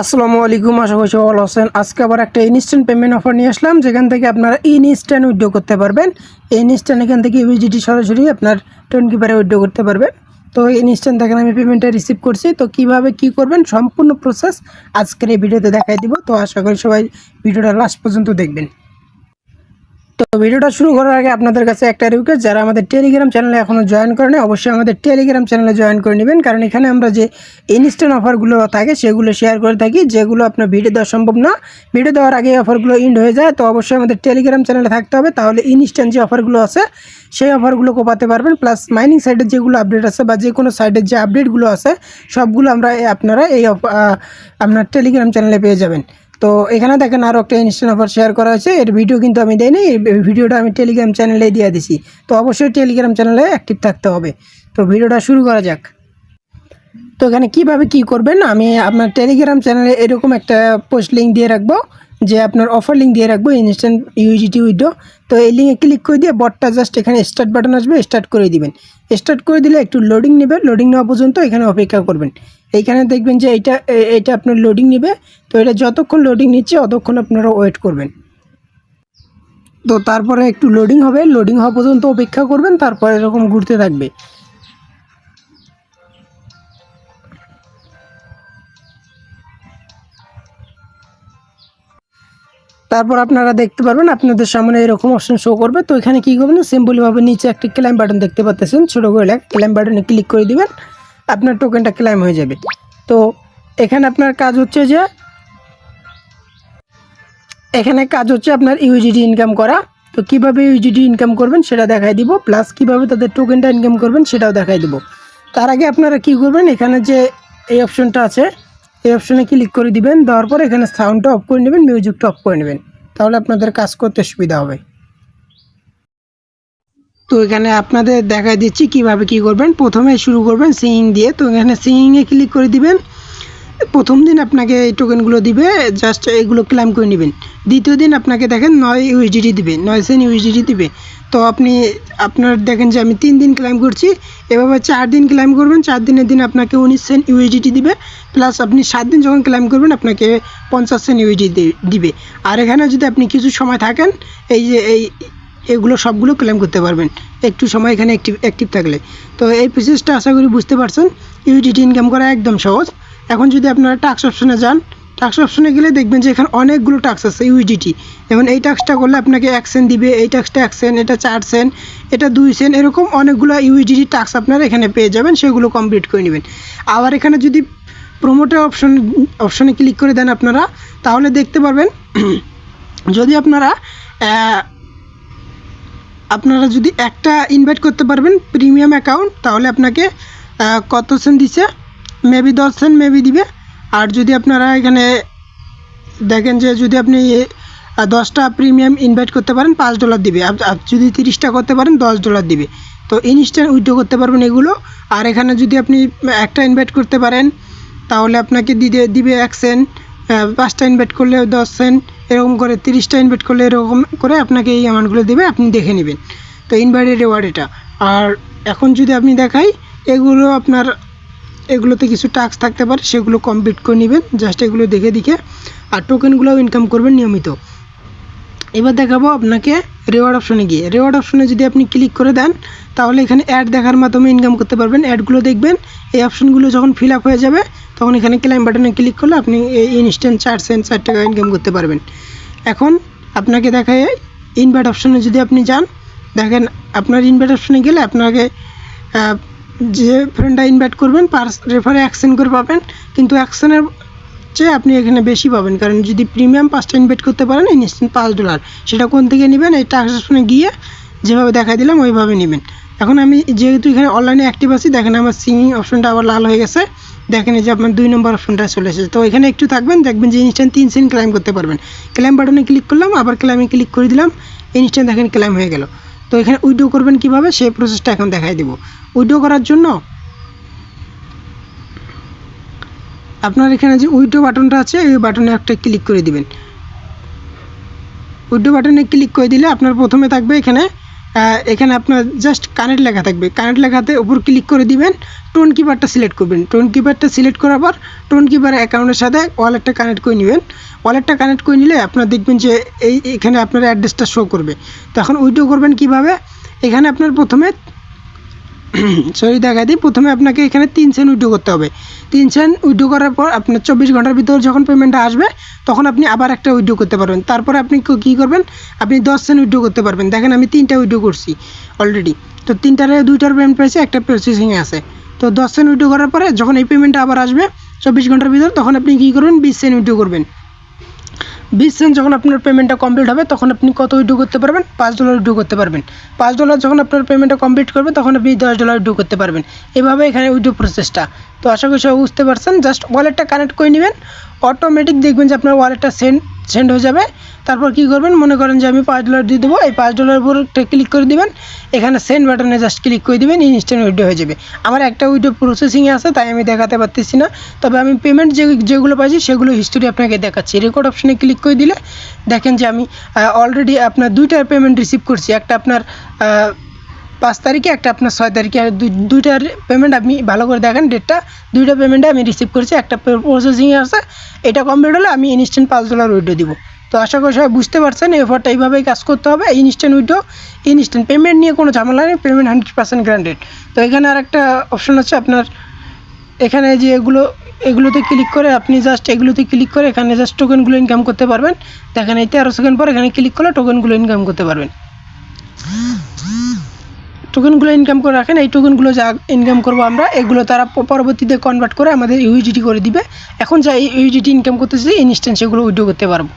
আসসালামু আলাইকুম, আশা করি সবাই ভালো আছেন। আজকে আবার একটা ইনস্ট্যান্ট পেমেন্ট অফার নিয়ে আসলাম, যেখান থেকে আপনারা ইনস্ট্যান্ট উইড্রো করতে পারবেন। ইনস্ট্যান্ট এখান থেকে ইউজিটি সরাসরি আপনার টোয়েন কিপারে উইড্রো করতে পারবেন। তো ইনস্ট্যান্ট দেখেন, আমি পেমেন্টটা রিসিভ করছি। তো কীভাবে কি করবেন, সম্পূর্ণ প্রসেস আজকের এই ভিডিওতে দেখাই দিব। তো আশা করি সবাই ভিডিওটা লাস্ট পর্যন্ত দেখবেন। তো ভিডিওটা শুরু করার আগে আপনাদের কাছে একটা রিকোয়েস্ট যারা আমাদের টেলিগ্রাম চ্যানেলে এখনও জয়েন করেনি অবশ্যই আমাদের টেলিগ্রাম চ্যানেলে জয়েন করে নেবেন। কারণ এখানে আমরা যে ইনস্ট্যান্ট অফারগুলো থাকে, সেগুলো শেয়ার করে থাকি, যেগুলো আপনার ভিডিও দেওয়া সম্ভব না। ভিডিও দেওয়ার আগে অফারগুলো ইন্ড হয়ে যায়, তো অবশ্যই আমাদের টেলিগ্রাম চ্যানেলে থাকতে হবে। তাহলে ইনস্ট্যান্ট যে অফারগুলো আছে, সেই অফারগুলো কোপাতে পারবেন। প্লাস মাইনিং সাইডের যেগুলো আপডেট আছে বা যে কোনো সাইডের যে আপডেটগুলো আছে, সবগুলো আমরা আপনারা এই আপনার টেলিগ্রাম চ্যানেলে পেয়ে যাবেন। তো এখানে দেখেন আরও একটা ইনস্ট্যান্ট অফার শেয়ার করা হয়েছে। এর ভিডিও কিন্তু আমি দেইনি, এই ভিডিওটা আমি টেলিগ্রাম চ্যানেলে দিয়ে দিছি। তো অবশ্যই টেলিগ্রাম চ্যানেলে অ্যাক্টিভ থাকতে হবে। তো ভিডিওটা শুরু করা যাক। তো এখানে কীভাবে কি করবেন? আমি আপনার টেলিগ্রাম চ্যানেলে এরকম একটা পোস্ট লিঙ্ক দিয়ে রাখব, যে আপনার অফার লিঙ্ক দিয়ে রাখব ইনস্ট্যান্ট ইউজিটি উইডো তো এই লিঙ্কে ক্লিক করে দিয়ে বটটা জাস্ট এখানে স্টার্ট বাটন আসবে স্টার্ট করে দিবেন। স্টার্ট করে দিলে একটু লোডিং নেবে লোডিং নেওয়া পর্যন্ত এখানে অপেক্ষা করবেন। এইখানে দেখবেন যে এইটা, এ- এইটা আপনার লোডিং নেবে। তো এটা যতক্ষণ লোডিং নিচ্ছে ততক্ষণ আপনারা ওয়েট করবেন। তো তারপরে একটু লোডিং হবে। লোডিং হওয়া পর্যন্ত অপেক্ষা করবেন, তারপরে এরকম ঘুরতে থাকবে। তারপর আপনারা দেখতে পারবেন, আপনাদের সামনে এরকম অপশন শো করবে। তো এখানে কী করবেন? সিম্পলিভাবে নিচে একটা ক্লাইম বাটন দেখতে পাচ্ছেন ছোটো করে ক্লাইম বাটনে ক্লিক করে দিবেন। আপনার টোকেনটা ক্লাইম হয়ে যাবে। তো এখানে আপনার কাজ হচ্ছে যে, এখানে কাজ হচ্ছে আপনার ইউজিডি ইনকাম করা। তো কীভাবে ইউজিডি ইনকাম করবেন সেটা দেখাই দিব প্লাস কীভাবে তাদের টোকেনটা ইনকাম করবেন সেটাও দেখাই দিব। তার আগে আপনারা কি করবেন, এখানে যে এই অপশনটা আছে, এই অপশনে ক্লিক করে দিবেন, দেওয়ার পর এখানে সাউন্ডটা অফ করে নেবেন মিউজিকটা অফ করে নেবেন। তাহলে আপনাদের কাজ করতে সুবিধা হবে। তো এখানে আপনাদের দেখা দিচ্ছি কীভাবে কি করবেন। প্রথমে শুরু করবেন সিঙ্গিং দিয়ে। তো এখানে সিঙ্গিংয়ে ক্লিক করে দিবেন। প্রথম দিন আপনাকে এই টোকেনগুলো দিবে। জাস্ট এগুলো ক্লাইম করে নেবেন। দ্বিতীয় দিন আপনাকে দেখেন নয় ইউএসডিটি দিবে। নয় সেন ইউএসডিটি দিবে। তো আপনি, আপনার দেখেন যে আমি তিন দিন ক্লাইম করছি। এভাবে চার দিন ক্লাইম করবেন। চার দিনের দিন আপনাকে উনিশ সেন ইউএসডিটি দিবে। প্লাস আপনি সাত দিন যখন ক্লাইম করবেন, আপনাকে পঞ্চাশ সেন ইউএসডি দিবে। আর এখানে যদি আপনি কিছু সময় থাকেন, এই যে এই এগুলো সবগুলো ক্লেম করতে পারবেন। একটু সময় এখানে অ্যাক্টিভ অ্যাক্টিভ থাকলে। তো এই প্রসেসটা আশা করি বুঝতে পারছেন। ইউডিটি ইনকাম করা একদম সহজ। এখন যদি আপনারা টাক্স অপশনে যান টাক্স অপশনে গেলে দেখবেন যে এখানে অনেকগুলো টাক্স আছে ইউজিটি যেমন এই টাক্সটা করলে আপনাকে এক সেন্ট দিবে, এই টাক্সটা এক সেন্ট এটা চার সেন্ট এটা দুই সেন্ট এরকম অনেকগুলো ইউজিটি টাক্স আপনারা এখানে পেয়ে যাবেন, সেগুলো কমপ্লিট করে নেবেন। আবার এখানে যদি প্রোমোটের অপশন অপশনে ক্লিক করে দেন আপনারা, তাহলে দেখতে পারবেন, যদি আপনারা আপনারা যদি একটা ইনভাইট করতে পারবেন প্রিমিয়াম অ্যাকাউন্ট তাহলে আপনাকে কত সেন্ট দিছে? মেবি দশ সেন্ট মেবি দিবে। আর যদি আপনারা এখানে দেখেন যে যদি আপনি দশটা প্রিমিয়াম ইনভাইট করতে পারেন, পাঁচ ডলার দিবে। যদি তিরিশটা করতে পারেন, দশ ডলার দিবে। তো ইনস্ট্যান্ট উইথড্র করতে পারবেন এগুলো। আর এখানে যদি আপনি একটা ইনভাইট করতে পারেন, তাহলে আপনাকে দিতে দিবে এক সেন্ট পাঁচটা ইনভাইট করলে দশ সেন্ট এরকম করে তিরিশটা ইনভার্ট করলে এরকম করে আপনাকে এই অ্যামাউন্টগুলো দেবে, আপনি দেখে নেবেন। তো ইনভাইটের রেওয়ার্ড এটা। আর এখন যদি আপনি দেখাই, এগুলো আপনার, এগুলোতে কিছু টাস্ক থাকতে পারে, সেগুলো কমপ্লিট করে নেবেন জাস্ট এগুলো দেখে দেখে। আর টোকেনগুলোও ইনকাম করবেন নিয়মিত। এবার দেখাবো আপনাকে রেওয়ার্ড অপশনে গিয়ে। রেওয়ার্ড অপশনে যদি আপনি ক্লিক করে দেন, তাহলে এখানে অ্যাড দেখার মাধ্যমে ইনকাম করতে পারবেন। অ্যাডগুলো দেখবেন, এই অপশনগুলো যখন ফিল হয়ে যাবে, তখন এখানে ক্লাইম বাটনে ক্লিক করলে আপনি এই ইনস্ট্যান্ট চার সেন্ট চার টাকা ইনকাম করতে পারবেন। এখন আপনাকে দেখায় ইনভার্ট অপশনে যদি আপনি যান, দেখেন আপনার ইনভার্ট অপশনে গেলে আপনাকে যে ফ্রেন্ডটা ইনভাইট করবেন, পার রেফারে অ্যাকশন করে পাবেন। কিন্তু অ্যাকশনের চেয়ে আপনি এখানে বেশি পাবেন। কারণ যদি প্রিমিয়াম পাঁচটা ইনভাইট করতে পারেন ইনস্ট্যান্ট পাঁচ ডলার সেটা কোন থেকে নেবেন? এই অপশনে গিয়ে যেভাবে দেখা দিলাম, ওইভাবে নেবেন। এখন আমি যেহেতু এখানে অনলাইনে অ্যাক্টিভ আছি, দেখেন আমার সিঙ্গিং অপশনটা আবার লাল হয়ে গেছে। দেখেন যে আপনার দুই নম্বর অপশনটা চলে এসেছে। তো এখানে একটু থাকবেন, দেখবেন যে ইনস্ট্যান্ট তিন সেন্ট ক্লাইম করতে পারবেন। ক্লাইম বাটনে ক্লিক করলাম, আবার ক্লাইমে ক্লিক করে দিলাম ইনস্ট্যান্ট দেখেন ক্লাইম হয়ে গেল। তো এখানে উইডো করবেন কীভাবে? সেই প্রসেসটা এখন দেখাই দেবো। উইডো করার জন্য আপনার এখানে যে উইডো বাটনটা আছে এই বাটনে একটা ক্লিক করে দিবেন। উইডো বাটনে ক্লিক করে দিলে আপনার প্রথমে থাকবে এখানে এখানে আপনার জাস্ট কানেক্ট লেখা থাকবে। কানেক্ট লেখাতে উপর ক্লিক করে দিবেন টোন কিপারটা সিলেক্ট করবেন। টোন কিপারটা সিলেক্ট করার পর টোন কিপার অ্যাকাউন্টের সাথে ওয়ালেটটা কানেক্ট করে নেবেন। ওয়ালেটটা কানেক্ট করে নিলে আপনার দেখবেন যে এই এখানে আপনার অ্যাড্রেসটা শো করবে। তখন উইডো করবেন কীভাবে? এখানে আপনার প্রথমে সরি, দেখা দিই। প্রথমে আপনাকে এখানে তিন সেন্ট উইড্রো করতে হবে। তিন সেন্ট উইড্রো করার পর আপনার চব্বিশ ঘণ্টার ভিতর যখন পেমেন্টটা আসবে, তখন আপনি আবার একটা উইড্রো করতে পারবেন। তারপরে আপনি কি- করবেন? আপনি দশ সেন্ট উইড্রো করতে পারবেন। দেখেন, আমি তিনটা উইড্রো করছি অলরেডি তো তিনটারে, দুইটার পেমেন্ট পেয়েছে একটা প্রসেসিংয়ে আছে। তো দশ সেন্ট উইড্রো করার পরে যখন এই পেমেন্টটা আবার আসবে, চব্বিশ ঘণ্টার ভিতর, তখন আপনি কী করবেন? বিশ সেন্ট উইড্রো করবেন। বিশ সেন্ট যখন আপনার পেমেন্টটা কমপ্লিট হবে, তখন আপনি কত উইড্রো করতে পারবেন? পাঁচ ডলার উইড্রো করতে পারবেন। পাঁচ ডলার যখন আপনার পেমেন্টটা কমপ্লিট করবে, তখন আপনি দশ ডলার উইড্রো করতে পারবেন। এভাবে এখানে উইড্রো প্রসেসটা তো আশা করি সবাই বুঝতে পারছেন। জাস্ট ওয়ালেটটা কানেক্ট করে নেবেন। অটোমেটিক দেখবেন যে আপনার ওয়ালেটটা সেন্ড সেন্ড হয়ে যাবে। তারপর কী করবেন? মনে করেন যে আমি পাঁচ ডলার দিয়ে দেবো। এই পাঁচ ডলার উপর ক্লিক করে দিবেন। এখানে সেন্ড বাটনে জাস্ট ক্লিক করে দেবেন ইনস্ট্যান্ট উইড্রো হয়ে যাবে। আমার একটা উইড্রো প্রসেসিংয়ে আছে, তাই আমি দেখাতে পারতেছি না। তবে আমি পেমেন্ট যে, যেগুলো পাইছি, সেগুলো হিস্টোরি আপনাকে দেখাচ্ছি। রেকর্ড অপশনে ক্লিক করে দিলে দেখেন যে আমি অলরেডি আপনার দুইটা পেমেন্ট রিসিভ করছি। একটা আপনার পাঁচ তারিখে, একটা আপনার ছয় তারিখে। দুইটার পেমেন্ট আপনি ভালো করে দেখেন ডেটটা দুইটা পেমেন্টে আমি রিসিভ করেছি, একটা প্রসেসিংয়ে আছে। এটা কমপ্লিট হলে আমি ইনস্ট্যান্ট পাঁচ ডলার উইডো দিব। তো আশা করি সবাই বুঝতে পারছেন এই অফারটা এইভাবেই কাজ করতে হবে ইনস্ট্যান্ট উইডো ইনস্ট্যান্ট পেমেন্ট নিয়ে কোনো ঝামেলা নেই পেমেন্ট হান্ড্রেড পার্সেন্ট গ্রান্টেড তো এখানে আর একটা অপশন আছে আপনার, এখানে যে এগুলো, এগুলোতে ক্লিক করে আপনি জাস্ট এগুলোতে ক্লিক করে এখানে জাস্ট টোকেনগুলো ইনকাম করতে পারবেন। দেখেন এই তেরো সেকেন্ড পর এখানে ক্লিক করলে টোকেনগুলো ইনকাম করতে পারবেন। টোকেনগুলো ইনকাম করে রাখেন, এই টোকেনগুলো যা ইনকাম করব আমরা, এগুলো তারা পরবর্তীতে কনভার্ট করে আমাদের ইউজিটি করে দিবে। এখন যা ইউজিটি ইনকাম করতেছি ইনস্ট্যান্ট সেগুলো উইড্রো করতে পারব।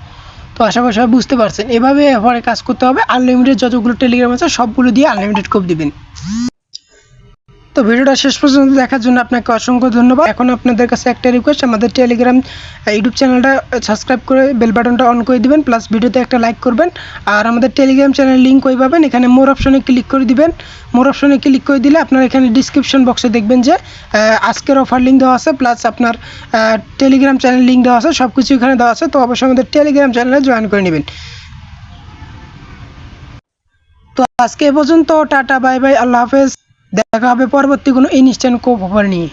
তো আশা করি সবাই বুঝতে পারছেন। এভাবে পরে কাজ করতে হবে। আনলিমিটেড যতগুলো টেলিগ্রাম আছে, সবগুলো দিয়ে আনলিমিটেড কোপ দিবেন। তো ভিডিওটা শেষ পর্যন্ত দেখার জন্য আপনাকে অসংখ্য ধন্যবাদ। এখন আপনাদের কাছে একটা রিকোয়েস্ট আমাদের টেলিগ্রাম ইউটিউব চ্যানেলটা সাবস্ক্রাইব করে বেল বাটনটা অন করে দিবেন প্লাস ভিডিওতে একটা লাইক করবেন। আর আমাদের টেলিগ্রাম চ্যানেল লিঙ্ক কই পাবেন, এখানে মোর অপশনে ক্লিক করে দিবেন। মোর অপশনে ক্লিক করে দিলে আপনার এখানে ডিসক্রিপশন বক্সে দেখবেন যে আজকের অফার লিঙ্ক দেওয়া আছে প্লাস আপনার টেলিগ্রাম চ্যানেল লিঙ্ক দেওয়া আছে সব কিছু এখানে দেওয়া আছে, তো অবশ্যই আমাদের টেলিগ্রাম চ্যানেলে জয়েন করে নেবেন। তো আজকে এ পর্যন্ত, টাটা বাই বাই আল্লাহ হাফেজ। দেখা হবে পরবর্তী কোনো ইনস্ট্যান্ট কোপ অফার নিয়ে।